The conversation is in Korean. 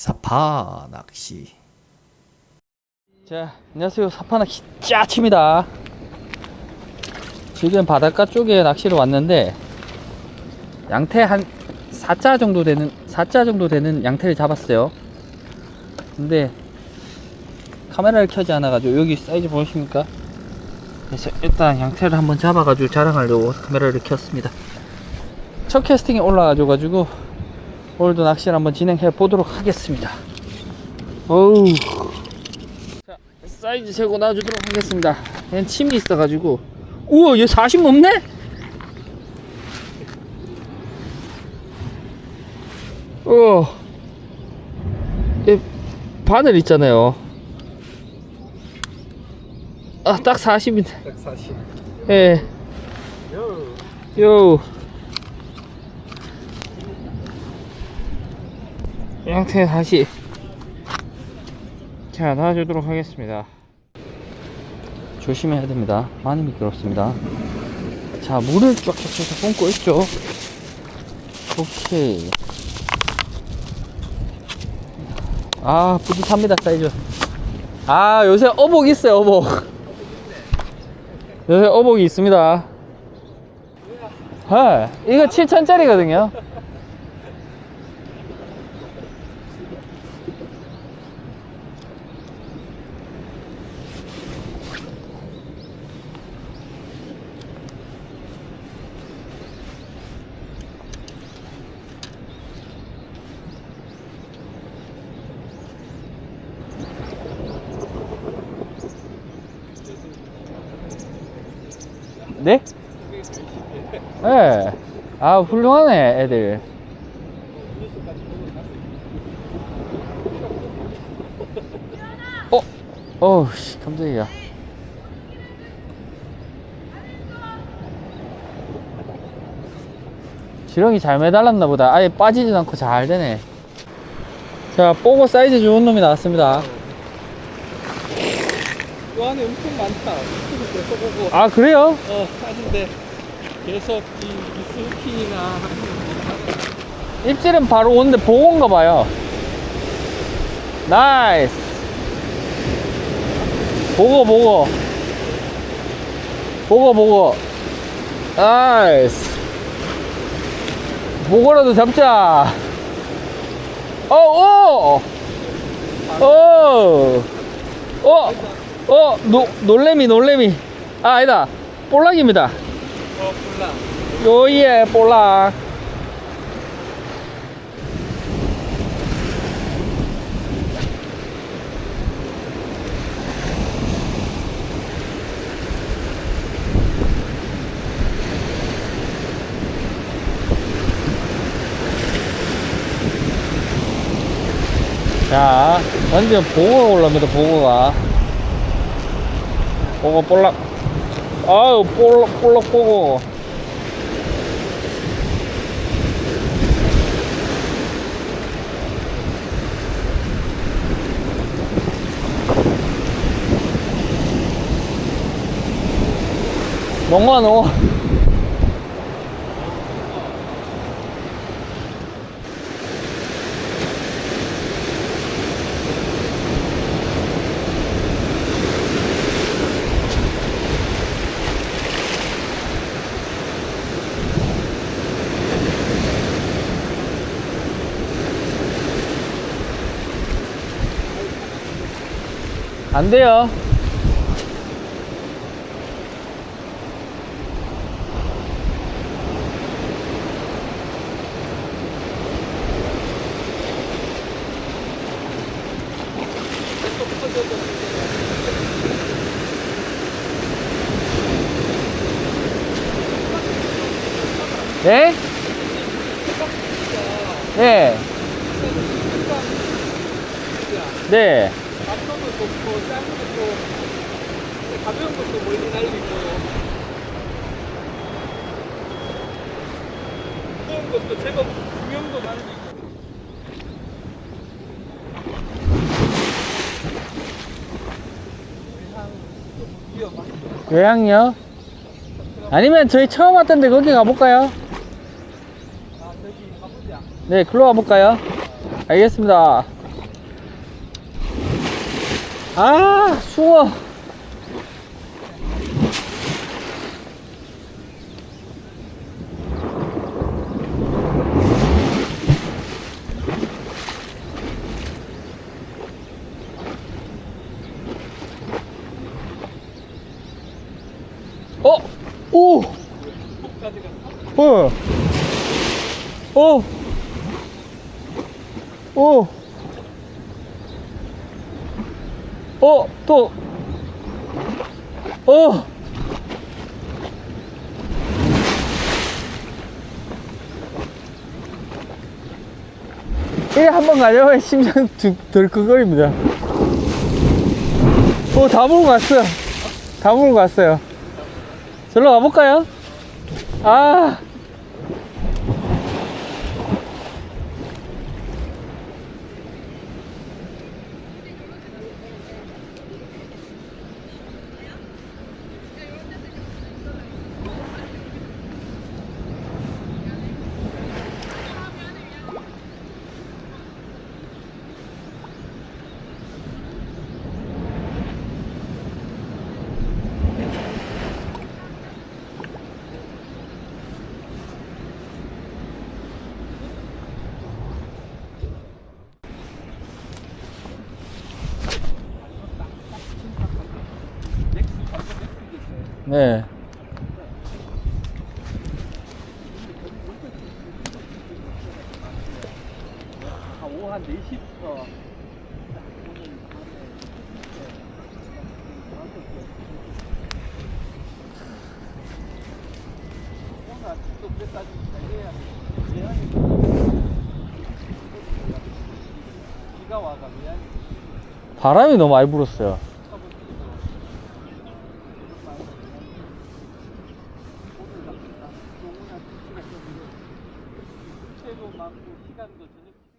사파 낚시 자, 안녕하세요. 사파 낚시 짜칩니다. 지금 바닷가 쪽에 낚시를 왔는데 양태 한 4자 정도 되는 4자 정도 되는 양태를 잡았어요. 근데 카메라를 켜지 않아 가지고 여기 사이즈 보이십니까? 그래서 일단 양태를 한번 잡아 가지고 자랑하려고 카메라를 켰습니다. 첫 캐스팅이 올라가져 가지고 오늘도 낚시를 한번 진행해 보도록 하겠습니다. 어우 자, 사이즈 재고 놔주도록 하겠습니다. 얘는 침이 있어가지고. 우와, 얘 40 넘네? 우와. 얘 바늘 있잖아요. 아, 딱 40인데. 140 예. 요. 양태 다시. 자, 놔주도록 하겠습니다. 조심해야 됩니다. 많이 미끄럽습니다. 자, 물을 쫙쫙 쫙 뿜고 있죠. 오케이. 아, 뿌듯합니다, 사이즈. 아, 요새 어복 있어요, 어복. 요새 어복이 있습니다. 네, 이거 7천짜리거든요. 네? 네. 아, 훌륭하네, 애들. 어? 어우, 씨, 깜짝이야. 지렁이 잘 매달랐나 보다. 아예 빠지진 않고 잘 되네. 자, 뽀고 사이즈 좋은 놈이 나왔습니다. 그 안에 엄청 많다. 유튜브 계속 보고 아, 그래요? 어 하는데 계속 이 미스킹이나 입질은 바로 오는데 보고인가 봐요. 나이스. 보고 보고. 보고 보고. 나이스. 보고라도 잡자. 어, 오! 오! 어! 어! 노, 놀래미, 놀래미. 아, 아니다. 볼락입니다. 어 몰라. 요예, 볼락. 자, 완전 보고가 올라옵니다, 보고가. 보고 볼락. 아유, 볼락, 볼락 보고. 농어, 농어. 안 돼요. 네? 네. 네. 앞선도 좋고 작은 것도 가벼운 것도 멀리 날리고 무거운 것도 제법 구명도 날리고. 외양요? 아니면 저희 처음 왔던데 거기 가볼까요? 아. 네, 글로 가볼까요? 알겠습니다. 아, 추워. 어? 오! 어! 어! 오! 어, 또, 어, 이게 한 번 가려면 심장 두- 덜컥거립니다. 어, 다 물고 갔어요. 다 물고 갔어요. 절로 가볼까요? 아. 네. 한 오후 한 4시부터 뭔가 또 그랬다 좀 예언이 비가 와가 미안해 바람이 너무 많이 불었어요. 하는 거